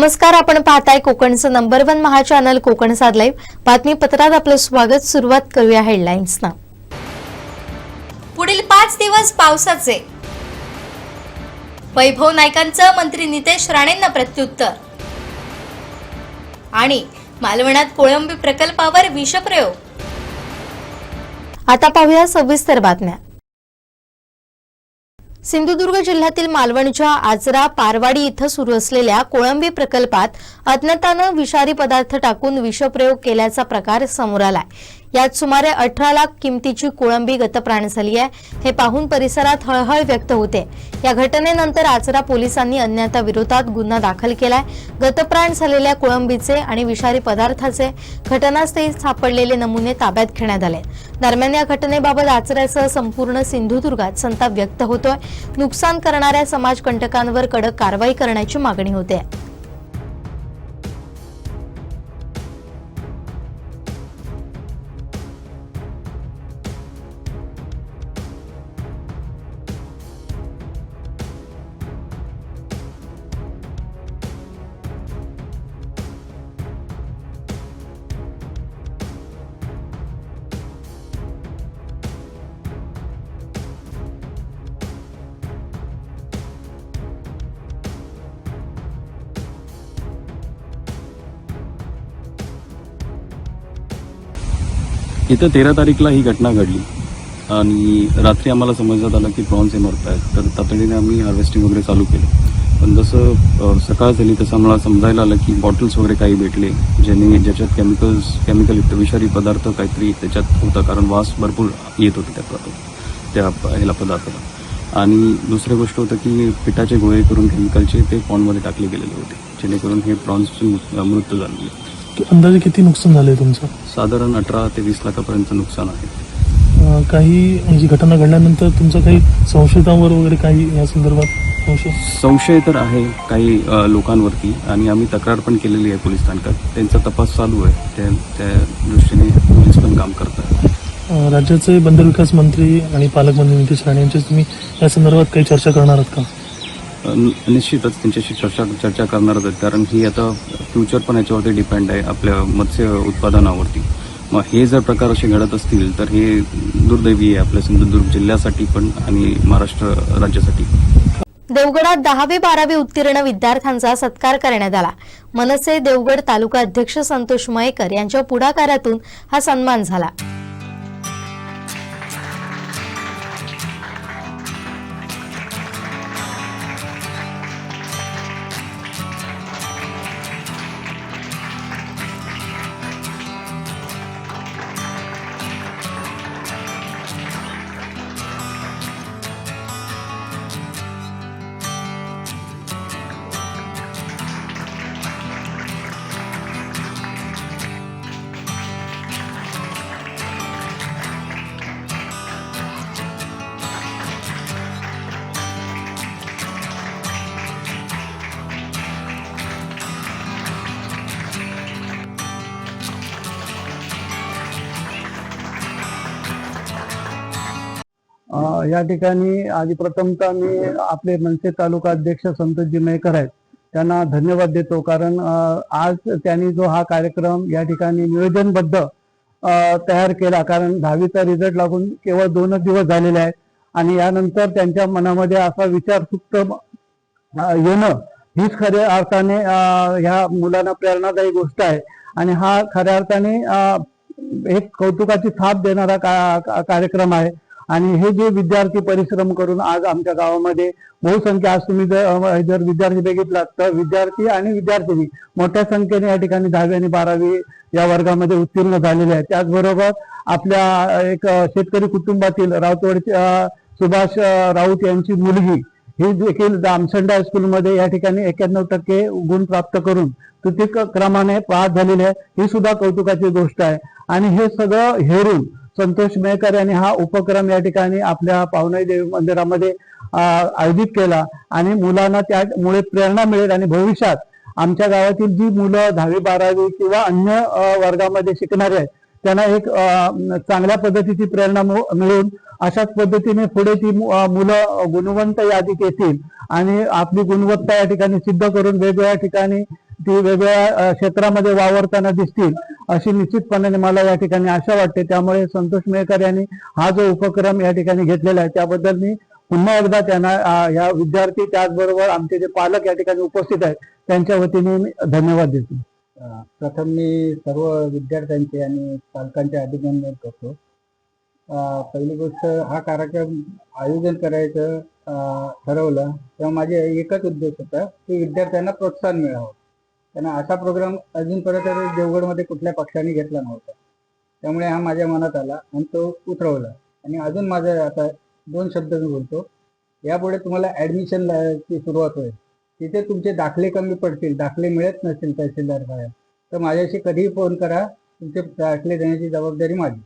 नमस्कार आपण पाहताय कोकणचं नंबर वन महा चॅनल कोकण साध लाईव्ह बातमीपत्रात आपलं स्वागत. सुरुवात करूया हेडलाईन्सना पुढील पाच दिवस पावसाचे. वैभव नाईकांचं मंत्री नितेश राणेंना प्रत्युत्तर. आणि मालवणात कोळंबी प्रकल्पावर विषप्रयोग. आता पाहूया सविस्तर बातम्या. सिंधुदुर्ग जिल्ह्यातील मालवणच्या आजरा पारवाडी इथं सुरू असलेल्या कोळंबी प्रकल्पात अज्ञातानं विषारी पदार्थ टाकून विषप्रयोग केल्याचा प्रकार समोर आलाय. यात सुमारे अठरा लाख किमतीची कोळंबी गतप्राण झाली आहे. हे पाहून परिसरात हळहळ व्यक्त होते. या घटनेनंतर आचरा पोलिसांनी अज्ञाताविरोधात गुन्हा दाखल केलाय. गतप्राण झालेल्या कोळंबीचे आणि विषारी पदार्थाचे घटनास्थळी सापडलेले नमुने ताब्यात घेण्यात आले. दरम्यान या घटनेबाबत आचऱ्यासह संपूर्ण सिंधुदुर्गात संताप व्यक्त होतोय. नुकसान करणाऱ्या समाजकंटकांवर कडक कारवाई करण्याची मागणी होते. इथं तेरा तारीखला ही घटना घडली. आणि रात्री आम्हाला समजण्यात आलं की प्रॉन्स हे मरत आहेत तर तातडीने आम्ही हार्वेस्टिंग वगैरे चालू केलं. पण जसं सकाळ झाली तसं आम्हाला समजायला आलं की बॉटल्स वगैरे काही भेटले. ज्याने ज्याच्यात केमिकल्स केमिकलयुक्त विषारी पदार्थ काहीतरी त्याच्यात होता. कारण वास भरपूर येत होते त्या त्या प- ह्याला पदार्थाला. आणि दुसरी गोष्ट होतं की पिठाचे गोळे करून केमिकलचे ते पॉन्डमध्ये टाकले गेलेले होते. जेणेकरून हे प्रॉन्सचे मृत्यू झालेले. अंदाजे किती नुकसान झालंय तुमचं? साधारण अठरा ते वीस लाखापर्यंत नुकसान आहे. अं, काही ही घटना घडल्यानंतर तुमचं काही संशयितांवर वगैरे काही या संदर्भात संशय? संशय तर आहे काही अ, लोकांवरती आणि आम्ही तक्रार पण केलेली आहे पोलीस स्थानकात त्यांचा तपास चालू आहे. त्या त्या दृष्टीने पोलीस पण काम करतात. अं, राज्याचे बंदर विकास मंत्री आणि पालकमंत्री नितीश राणे यांची तुम्ही या संदर्भात काही चर्चा करणार आहात का? निश्चितच त्यांच्याशी चर्चा चर्चा करणारच आहेत कारण ही आता फ्युचर पण याच्यावरती डिपेंड आहे आपल्या मत्स्य उत्पादनावरती. मग हे जर प्रकार असे घडत असतील तर हे दुर्दैवी आहे आपल्या सिंधुदुर्ग जिल्ह्यासाठी पण आणि महाराष्ट्र राज्यासाठी. देवगडात दहावी बारावी उत्तीर्ण विद्यार्थ्यांचा सत्कार करण्यात आला. मनसे देवगड तालुका अध्यक्ष संतोष मयेकर यांच्या पुढाकारातून हा सन्मान झाला. या ठिकाणी आधी प्रथमतः मी आपले मनसे तालुका अध्यक्ष संतोषजी मयेकर आहेत. त्यांना धन्यवाद देतो. कारण आज त्यांनी जो हा कार्यक्रम या ठिकाणी नियोजनबद्ध तयार केला. कारण दहावीचा रिझल्ट लागून केवळ दोनच दिवस झालेले आहेत. आणि यानंतर त्यांच्या मनामध्ये असा विचार सुप्त येणं हीच खऱ्या अर्थाने ह्या मुलांना प्रेरणादायी गोष्ट आहे. आणि हा खऱ्या अर्थाने एक कौतुकाची थाप देणारा का- का- कार्यक्रम आहे. आणि हे जे विद्यार्थी परिश्रम करून आज आमच्या गावामध्ये बहुसंख्य आज तुम्ही जर जर विद्यार्थी बघितलात तर विद्यार्थी आणि विद्यार्थिनी मोठ्या संख्येने या ठिकाणी दहावी आणि बारावी या वर्गामध्ये उत्तीर्ण झालेले आहेत. त्याचबरोबर आपल्या एक शेतकरी कुटुंबातील राऊतवाडीचे सुभाष राऊत यांची मुलगी ही देखील दामसंडा हायस्कूलमध्ये या ठिकाणी एक्याण्णव टक्के गुण प्राप्त करून तृतीय क्रमाने पास झालेली आहे. ही सुद्धा कौतुकाची गोष्ट आहे. आणि हे सगळं हेरून संतोष मेहकर यांनी हा उपक्रम या ठिकाणी आपल्या पावनाई देवी मंदिरामध्ये आयोजित केला. आणि मुलांना त्यामुळे प्रेरणा मिळेल आणि भविष्यात आमच्या गावातील जी मुलं दहावी बारावी किंवा अन्य वर्गामध्ये शिकणारे आहेत त्यांना एक चांगल्या पद्धतीची प्रेरणा मिळून अशाच पद्धतीने पुढे ती मुलं गुणवंत यादीत येतील आणि आपली गुणवत्ता या ठिकाणी सिद्ध करून वेगवेगळ्या ठिकाणी ती वेगवेगळ्या क्षेत्रामध्ये वावरताना दिसतील. अशी निश्चितपणाने मला या ठिकाणी आशा वाटते. त्यामुळे संतोष मेहकर यांनी हा जो उपक्रम या ठिकाणी घेतलेला आहे त्याबद्दल मी पुन्हा एकदा त्यांना या विद्यार्थी त्याचबरोबर आमचे जे पालक या ठिकाणी उपस्थित आहेत त्यांच्या वतीने मी धन्यवाद देतो. प्रथम मी सर्व विद्यार्थ्यांचे आणि पालकांचे अभिनंदन करतो. पहिली गोष्ट हा कार्यक्रम आयोजन करायचं ठरवलं तेव्हा माझे एकच उद्देश होता की विद्यार्थ्यांना प्रोत्साहन मिळावं. त्यांना असा प्रोग्राम अजूनपर्यंत देवगडमध्ये कुठल्या पक्षाने घेतला नव्हता. त्यामुळे हा माझ्या मनात आला आणि तो उतरवला. आणि अजून माझं आता दोन शब्द मी बोलतो. यापुढे तुम्हाला ऍडमिशन ची सुरुवात होईल. तिथे तुमचे दाखले कमी पडतील. दाखले मिळत नसतील तहसीलदार साहेब तर माझ्याशी कधीही फोन करा. तुमचे दाखले देण्याची जबाबदारी माझी.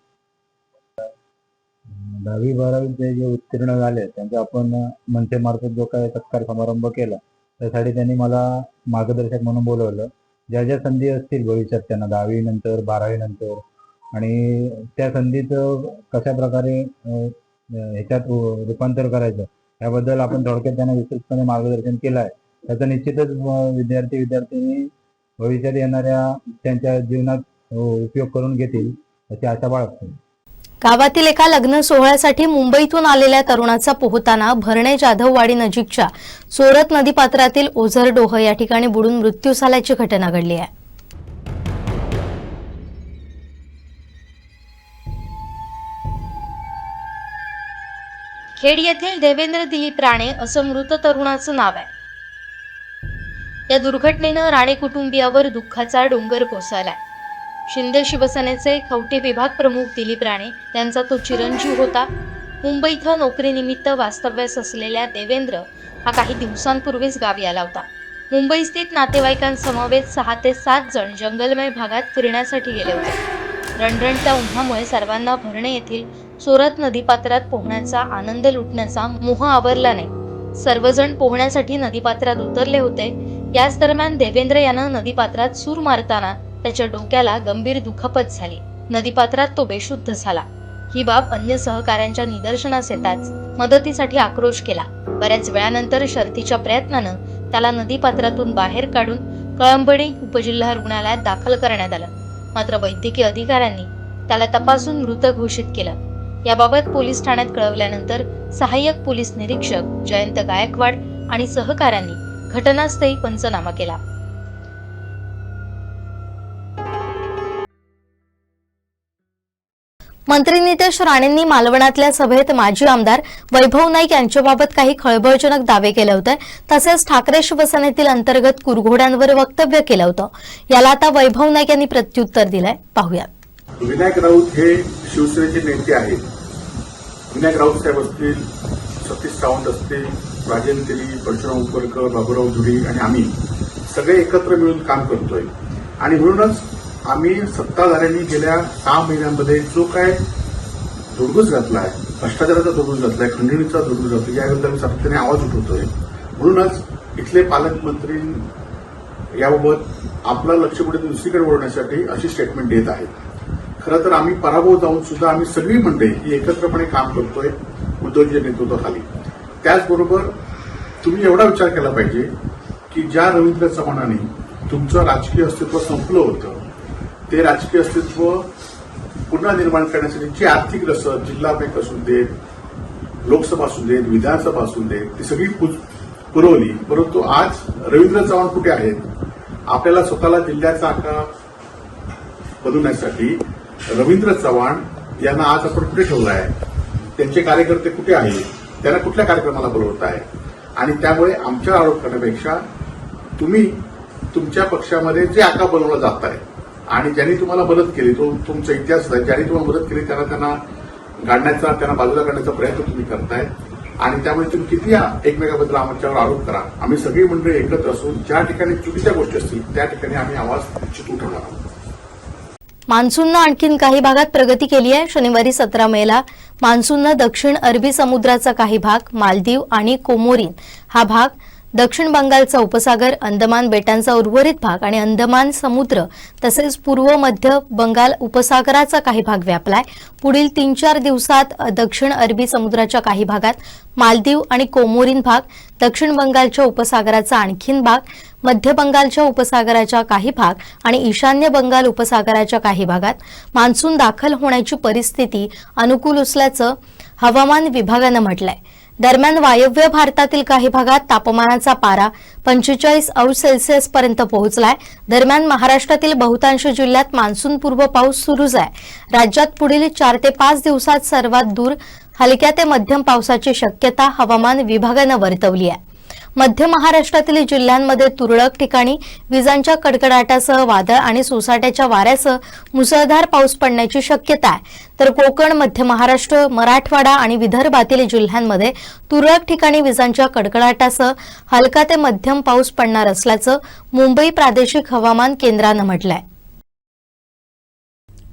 दहावी बारावीचे जे उत्तीर्ण झाले त्यांचा आपण मनसेमार्फत जो काही सत्कार समारंभ केला त्यासाठी त्यांनी मला मार्गदर्शक म्हणून बोलवलं. ज्या ज्या संधी असतील भविष्यात त्यांना दहावी नंतर बारावी नंतर आणि त्या संधीचं कशा प्रकारे ह्याच्यात रूपांतर करायचं याबद्दल आपण थोडक्यात त्यांना विस्तृतपणे मार्गदर्शन केलं आहे त्याचं निश्चितच विद्यार्थी विद्यार्थिनी भविष्यात येणाऱ्या त्यांच्या जीवनात उपयोग करून घेतील अशी आशा बाळगतो. गावातील एका लग्न सोहळ्यासाठी मुंबईतून आलेल्या तरुणाचा पोहताना भरणे जाधववाडी नजीकच्या सोरत नदीपात्रातील ओझरडोह या ठिकाणी बुडून मृत्यू झाल्याची घटना घडली आहे. खेड येथील देवेंद्र दिलीप राणे असं मृत तरुणाचं नाव आहे. या दुर्घटनेनं राणे कुटुंबियावर दुःखाचा डोंगर कोसळलाय. शिंदे शिवसेनेचे खवटे विभाग प्रमुख दिलीप राणे यांचा तो चिरंजीव होता. मुंबई इथं नोकरीनिमित्त वास्तव्यास असलेल्या देवेंद्र हा काही दिवसांपूर्वीच गावी आला होता. मुंबई स्थित नातेवाईकांसमवेत सहा ते सात जण जंगलमय भागात फिरण्यासाठी गेले होते. रणरणत्या उन्हामुळे सर्वांना भरणे येथील चोरत नदीपात्रात पोहण्याचा आनंद लुटण्याचा मोह आवरला नाही. सर्वजण पोहण्यासाठी नदीपात्रात उतरले होते. याच दरम्यान देवेंद्र यानं नदीपात्रात सूर मारताना त्याच्या डोक्याला गंभीर दुखापत झाली. नदीपात्रात तो बेशुद्ध झाला. ही बाब अन्य सहकाऱ्यांच्या निदर्शनास येताच मदतीसाठी आक्रोश केला. बऱ्याच वेळानंतर शर्थीच्या प्रयत्नानं त्याला नदीपात्रातून बाहेर काढून कळंबणी उपजिल्हा रुग्णालयात दाखल करण्यात आलं. मात्र वैद्यकीय अधिकाऱ्यांनी त्याला तपासून मृत घोषित केलं. याबाबत पोलीस ठाण्यात कळवल्यानंतर सहाय्यक पोलीस निरीक्षक जयंत गायकवाड आणि सहकाऱ्यांनी घटनास्थळी पंचनामा केला. मंत्री नितेश राणेंनी मालवणातल्या सभेत माजी आमदार वैभव नाईक यांच्याबाबत काही खळबळजनक दावे केले होते. तसेच ठाकरे शिवसेनेतील अंतर्गत कुरघोड्यांवर वक्तव्य केलं होतं. याला आता वैभव नाईक यांनी प्रत्युत्तर दिलंय. पाहूयात. विनायक राऊत हे शिवसेनेचे नेते आहेत. विनायक राऊत साहेब असतील सतीश सावंत असतील राजेंद्र तेली परशुराम उपरकर बाबूराव धुरी आणि आम्ही सगळे एकत्र मिळून काम करतोय. आणि म्हणूनच आम्ही सत्ताधाऱ्यांनी गेल्या सहा महिन्यांमध्ये जो काय दुर्गंच घातला आहे भ्रष्टाचाराचा धुडगूस घातलाय खंडणीचा दुर्गुस घातलाय याबद्दल आम्ही सातत्याने आवाज उठवतोय. म्हणूनच इथले पालकमंत्री याबाबत आपलं लक्ष कुठे दुसरीकडे वळवण्यासाठी अशी स्टेटमेंट देत आहेत. खरं तर आम्ही पराभव जाऊन सुद्धा आम्ही सगळी मंडळी ही एकत्रपणे काम करतोय उद्धवजीच्या नेतृत्वाखाली. त्याचबरोबर तुम्ही एवढा विचार केला पाहिजे की ज्या रवींद्र चव्हाणांनी तुमचं राजकीय अस्तित्व संपलं होतं ते राजकीय अस्तित्व पुन्हा निर्माण करण्यासाठी जी आर्थिक रसद जिल्हा बँक असू देत लोकसभा असू देत विधानसभा असू देत ती सगळी पु- पुरवली. परंतु आज रवींद्र चव्हाण कुठे आहेत? आपल्याला स्वतःला जिल्ह्याचा आकार बनवण्यासाठी रवींद्र चव्हाण यांना आज आपण कुठे ठेवलं आहे? त्यांचे कार्यकर्ते कुठे आहेत? त्यांना कुठल्या कार्यक्रमाला बोलवत आहे? आणि त्यामुळे आमच्या आरोप करण्यापेक्षा तुम्ही तुमच्या पक्षामध्ये जे आका बनवलं जात आहे आणि ज्यांनी तुम्हाला मदत केली तो तुमचा इतिहास आहे ज्यांनी तुम्हाला मदत केली त्यांना त्यांना काढण्याचा त्यांना बाजूला काढण्याचा प्रयत्न तुम्ही करताय आणि त्यामुळे तुम्ही किती एकमेकाबद्दल आमच्यावर आरोप करा. आम्ही सगळी मंडळी एकत्र असून ज्या ठिकाणी चुकीच्या गोष्टी असतील त्या ठिकाणी आम्ही आवाज निश्चित उठवणार आहोत. मान्सूननं आणखीन काही भागात प्रगती केली आहे. शनिवारी सतरा मेला. मान्सूननं दक्षिण अरबी समुद्राचा काही भाग मालदीव आणि कोमोरीन. हा भाग दक्षिण बंगालचा उपसागर अंदमान बेटांचा उर्वरित भाग आणि अंदमान समुद्र तसेच पूर्व मध्य बंगाल उपसागराचा काही भाग व्यापलाय. पुढील तीन चार दिवसात दक्षिण अरबी समुद्राच्या काही भागात मालदीव आणि कोमोरीन भाग दक्षिण बंगालच्या उपसागराचा आणखीन भाग मध्य बंगालच्या उपसागराच्या काही भाग आणि ईशान्य बंगाल उपसागराच्या काही भागात मान्सून दाखल होण्याची परिस्थिती अनुकूल असल्याचं हवामान विभागानं म्हटलंय. दरम्यान वायव्य भारतातील काही भागात तापमानाचा पारा पंचेचाळीस अंश सेल्सिअस पर्यंत पोहोचलाय. दरम्यान महाराष्ट्रातील बहुतांश जिल्ह्यात मान्सूनपूर्व पाऊस सुरूच आहे. राज्यात पुढील चार ते पाच दिवसात सर्वात दूर हलक्या ते मध्यम पावसाची शक्यता हवामान विभागानं वर्तवली आहे. मध्य महाराष्ट्रातील जिल्ह्यांमध्ये तुरळक ठिकाणी विजांच्या कडकडाटासह वादळ आणि सोसाट्याच्या वाऱ्यासह मुसळधार पाऊस पडण्याची शक्यता आहे. तर कोकण मध्य महाराष्ट्र मराठवाडा आणि विदर्भातील जिल्ह्यांमध्ये तुरळक ठिकाणी विजांच्या कडकडाटासह हलका ते मध्यम पाऊस पडणार असल्याचं मुंबई प्रादेशिक हवामान केंद्रानं म्हटलंय.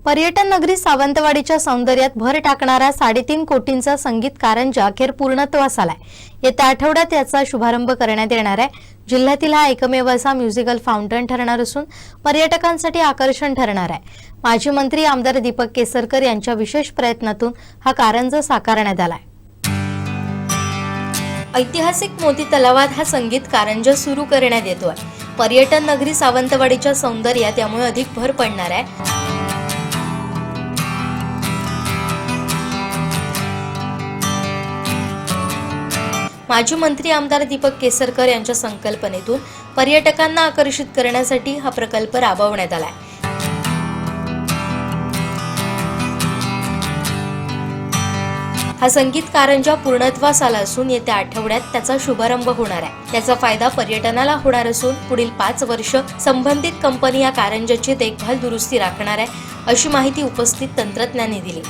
पर्यटन नगरी सावंतवाडीच्या सौंदर्यात भर टाकणारा साडेतीन कोटींचा संगीत कारंजा अखेर पूर्णत्वास आलाय. येत्या आठवड्यात याचा शुभारंभ करण्यात येणार आहे. जिल्ह्यातील हा एकमेव असा म्युझिकल फाउंटन ठरणार असून पर्यटकांसाठी आकर्षण ठरणार आहे. माजी मंत्री आमदार दीपक केसरकर यांच्या विशेष प्रयत्नातून हा कारंज साकारण्यात आलाय. ऐतिहासिक मोती तलावात हा संगीत कारंजा सुरू करण्यात येतोय. पर्यटन नगरी सावंतवाडीच्या सौंदर्यात त्यामुळे अधिक भर पडणार आहे. माजी मंत्री आमदार दीपक केसरकर यांच्या संकल्पनेतून पर्यटकांना आकर्षित करण्यासाठी हा प्रकल्प राबवण्यात आलाय. हा संगीत कारंजा पूर्णत्वास आला असून येत्या आठवड्यात त्याचा शुभारंभ होणार आहे. त्याचा फायदा पर्यटनाला होणार असून पुढील पाच वर्ष संबंधित कंपनी या कारंजाची देखभाल दुरुस्ती राखणार आहे अशी माहिती उपस्थित तंत्रज्ञांनी दिली.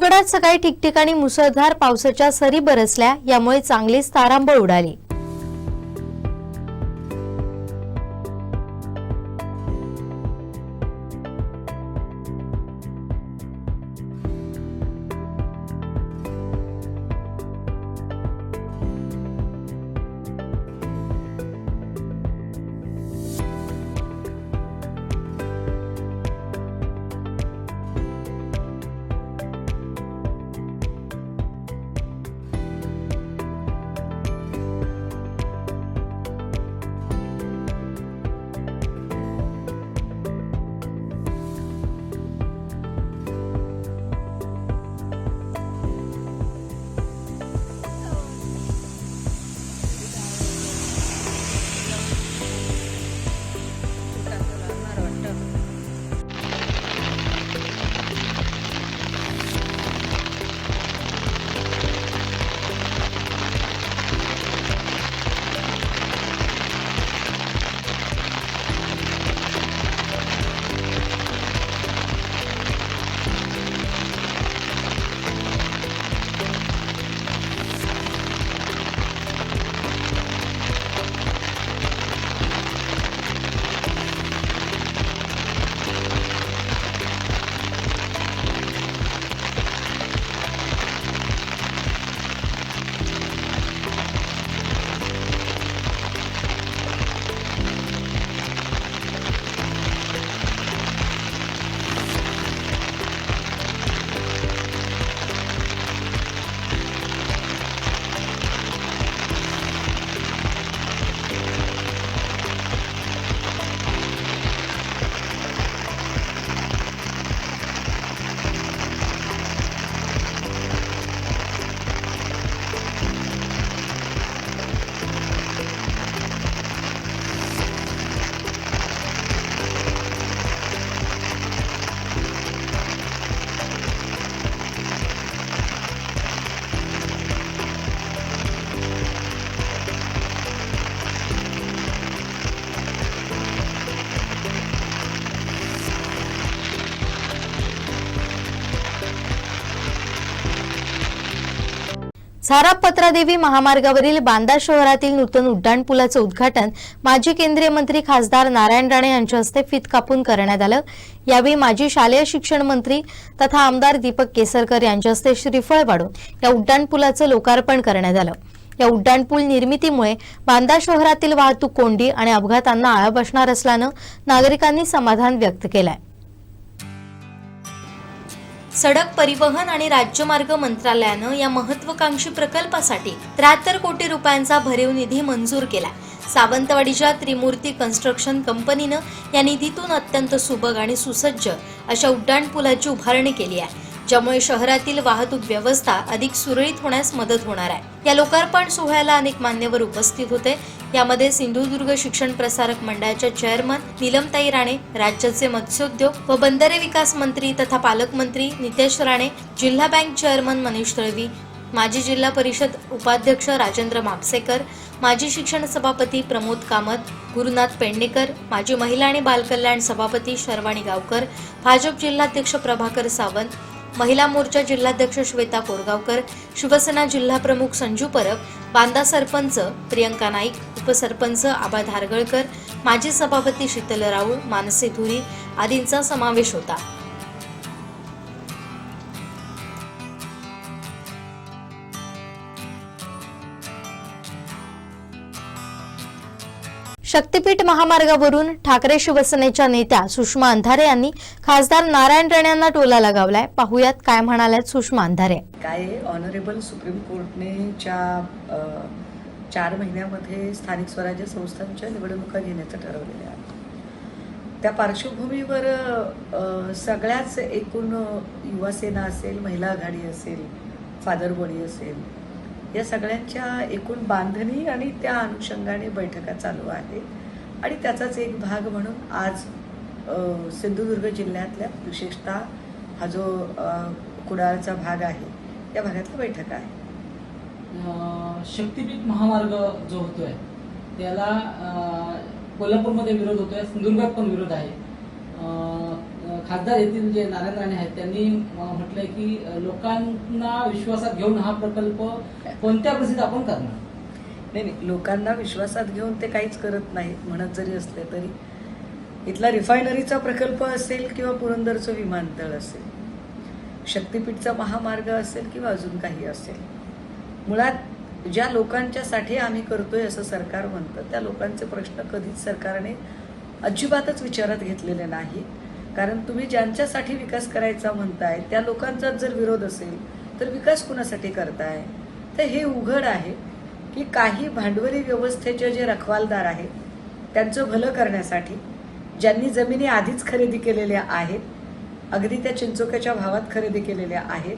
कोकणात सकाळी ठिकठिकाणी मुसळधार पावसाच्या सरी बरसल्या यामुळे चांगलीच तारांबळ उडाली. झारा पत्रादेवी महामार्गावरील बांदा शहरातील नूतन उड्डाणपुलाचं उद्घाटन माजी केंद्रीय मंत्री खासदार नारायण राणे यांच्या हस्ते फित कापून करण्यात आलं. यावेळी माजी शालेय शिक्षण मंत्री तथा आमदार दीपक केसरकर यांच्या हस्ते श्रीफळ वाढून या उड्डाणपुलाचं लोकार्पण करण्यात आलं. या उड्डाणपूल निर्मितीमुळे बांदा शहरातील वाहतूक कोंडी आणि अपघातांना आळा बसणार असल्यानं नागरिकांनी समाधान व्यक्त केलंय. सडक परिवहन आणि राज्यमार्ग मंत्रालयानं या महत्वाकांक्षी प्रकल्पासाठी त्र्याहत्तर कोटी रुपयांचा भरीव निधी मंजूर केला. सावंतवाडीच्या त्रिमूर्ती कन्स्ट्रक्शन कंपनीनं या निधीतून अत्यंत सुबक आणि सुसज्ज अशा उड्डाणपुलाची उभारणी केली आहे. ज्यामुळे शहरातील वाहतूक व्यवस्था अधिक सुरळीत होण्यास मदत होणार आहे. या लोकार्पण सोहळ्याला अनेक मान्यवर उपस्थित होते. यामध्ये सिंधुदुर्ग शिक्षण प्रसारक मंडळाच्या चेअरमन नीलमताई राणे राज्याचे मत्स्योद्योग व बंदरे विकास मंत्री तथा पालकमंत्री नितेश राणे जिल्हा बँक चेअरमन मनीष तळवी माजी जिल्हा परिषद उपाध्यक्ष राजेंद्र म्हापसेकर माजी शिक्षण सभापती प्रमोद कामत गुरुनाथ पेडणेकर माजी महिला आणि बालकल्याण सभापती शर्वाणी गावकर भाजप जिल्हाध्यक्ष प्रभाकर सावंत महिला मोर्चा जिल्हाध्यक्ष श्वेता कोरगावकर शिवसेना जिल्हाप्रमुख संजू परब बांदा सरपंच प्रियंका नाईक उपसरपंच आबा धारगळकर माजी सभापती शीतल राऊळ मानसी धुरी आदींचा समावेश होता. शक्तीपीठ महामार्गावरून ठाकरे शिवसेनेच्या नेत्या सुषमा अंधारे यांनी खासदार नारायण राणे यांना टोला लगावलाय. पाहुयात काय म्हणाल्यात सुषमा अंधारे. काय ऑनरेबल सुप्रीम कोर्टने च्या चार महिन्यामध्ये स्थानिक स्वराज्य संस्थांच्या निवडणुका घेण्याचं ठरवलेलं आहे. त्या पार्श्वभूमीवर सगळ्याच एकूण युवासेना असेल महिला आघाडी असेल फादर बॉडी असेल या सगळ्यांच्या एकूण बांधणी आणि त्या अनुषंगाने बैठका चालू आहेत. आणि त्याचाच एक भाग म्हणून आज सिंधुदुर्ग जिल्ह्यातल्या विशेषतः हा जो कुडाळचा भाग आहे या भागातल्या बैठका आहे शक्तीपीठ महामार्ग जो होतोय त्याला कोल्हापूरमध्ये विरोध होतोय सिंधुदुर्गात पण विरोध आहे. खासदार येथील जे नारायण राणे आहेत त्यांनी म्हटलंय की लोकांना विश्वासात घेऊन हा प्रकल्प कोणत्या परिस्थितीत आपण करणार? नाही नाही लोकांना विश्वासात घेऊन ते काहीच करत नाहीत म्हणत जरी असले तरी. इथला रिफायनरीचा प्रकल्प असेल किंवा पुरंदरचं विमानतळ असेल शक्तीपीठचा महामार्ग असेल किंवा अजून काही असेल. मुळात ज्या लोकांच्यासाठी आम्ही करतोय असं सरकार म्हणतं त्या लोकांचे प्रश्न कधीच सरकारने अजिबातच विचारात घेतलेले नाही कारण तुम्ही ज्यांच्यासाठी विकास करायचा म्हणताय त्या लोकांचाच जर विरोध असेल तर विकास कुणासाठी करताय? तर हे उघड आहे की काही भांडवली व्यवस्थेचे जे रखवालदार आहेत त्यांचं भलं करण्यासाठी ज्यांनी जमिनी आधीच खरेदी केलेल्या आहेत अगदी त्या चिंचोक्याच्या भावात खरेदी केलेल्या आहेत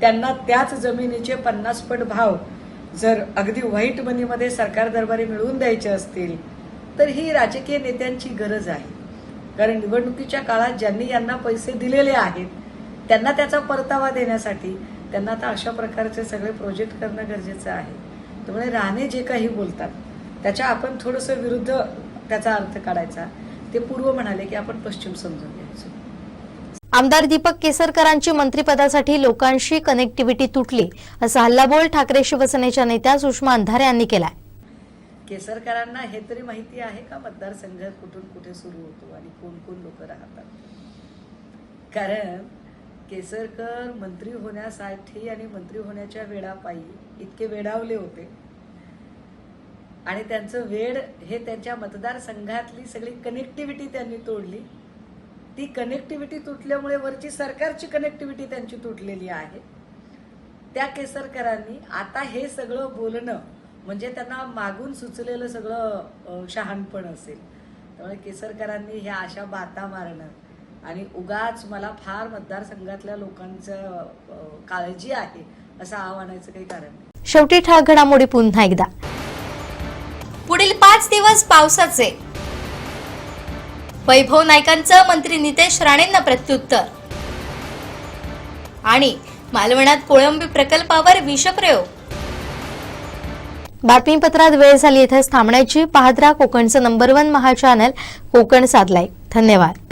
त्यांना त्याच जमिनीचे पन्नास पट भाव जर अगदी व्हाईट मनीमध्ये सरकार दरबारी मिळवून द्यायचे असतील तर ही राजकीय नेत्यांची गरज आहे. कारण निवडणुकीच्या काळात ज्यांनी यांना पैसे दिलेले आहेत त्यांना त्याचा परतावा देण्यासाठी त्यांना आता अशा प्रकारचे सगळे प्रोजेक्ट करणं गरजेचं आहे. त्यामुळे राणे जे काही बोलतात त्याच्या आपण थोडंसं विरुद्ध त्याचा अर्थ काढायचा. ते पूर्व म्हणाले की आपण पश्चिम समजून घ्यायचं. आमदार दीपक केसरकरांची मंत्रिपदासाठी लोकांशी कनेक्टिव्हिटी तुटली असा हल्लाबोल ठाकरे शिवसेनेच्या नेत्या सुषमा अंधारे यांनी केलाय. केसरकरांना हे तरी माहिती आहे का? मतदारसंघ कुठून कुठे सुरू होतो आणि कोण कोण लोक राहतात? कारण केसरकर मंत्री होण्यासाठी आणि मंत्री होण्याच्या वेळापायी इतके वेडावले होते. आणि त्यांचं वेड हे त्यांच्या मतदारसंघातली सगळी कनेक्टिव्हिटी त्यांनी तोडली. ती कनेक्टिव्हिटी तुटल्यामुळे वरची सरकारची कनेक्टिव्हिटी त्यांची तुटलेली आहे. त्या केसरकरांनी आता हे सगळं बोलणं म्हणजे त्यांना मागून सुचलेलं सगळं शहाणपण असेल. त्यामुळे केसरकरांनी ह्या अशा बाता मारणं आणि उगाच मला फार मतदारसंघातल्या लोकांचं काळजी आहे असं आव्हानाचं काही कारण नाही. शेवटी ठळक घडामोडी पुन्हा एकदा. पुढील पाच दिवस पावसाचे. वैभव नाईकांचं मंत्री नितेश राणेंना प्रत्युत्तर. आणि मालवणात कोळंबी प्रकल्पावर विषप्रयोग. बातमीपत्रात वेळ झाली इथेच थांबण्याची पाहत कोकणचं number one Maha channel Konkan साधलाय धन्यवाद.